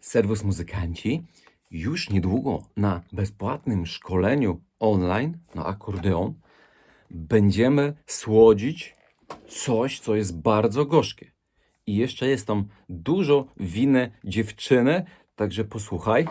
Serwus muzykanci. Już niedługo na bezpłatnym szkoleniu online na akordeon będziemy słodzić coś, co jest bardzo gorzkie. I jeszcze jest tam dużo winy dziewczyny, także posłuchaj.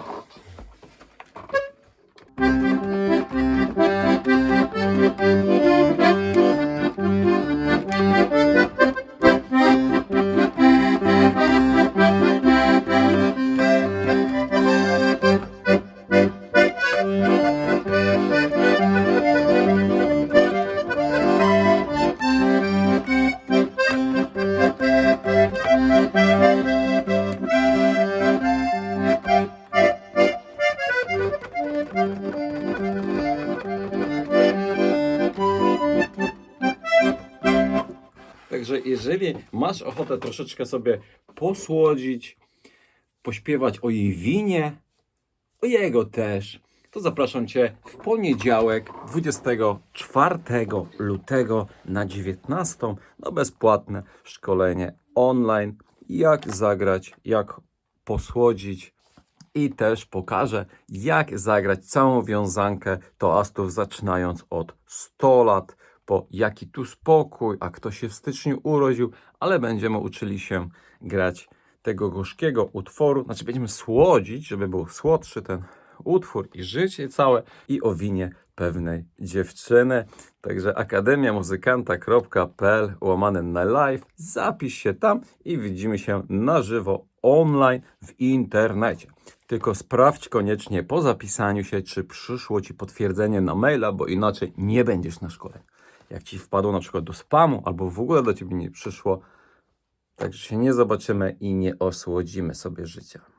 Także jeżeli masz ochotę troszeczkę sobie posłodzić, pośpiewać o jej winie, o jego też, to zapraszam Cię w poniedziałek 24 lutego na 19 na bezpłatne szkolenie online, jak zagrać, jak posłodzić. I też pokażę, jak zagrać całą wiązankę toastów, zaczynając od 100 lat, po jaki tu spokój, a kto się w styczniu urodził, ale będziemy uczyli się grać tego gorzkiego utworu, znaczy będziemy słodzić, żeby był słodszy ten utwór i życie całe i o winie pewnej dziewczyny. Także akademiamuzykanta.pl łamane na live. Zapisz się tam i widzimy się na żywo online w internecie. Tylko sprawdź koniecznie po zapisaniu się, czy przyszło Ci potwierdzenie na maila, bo inaczej nie będziesz na szkole. Jak Ci wpadło na przykład do spamu, albo w ogóle do Ciebie nie przyszło, także się nie zobaczymy i nie osłodzimy sobie życia.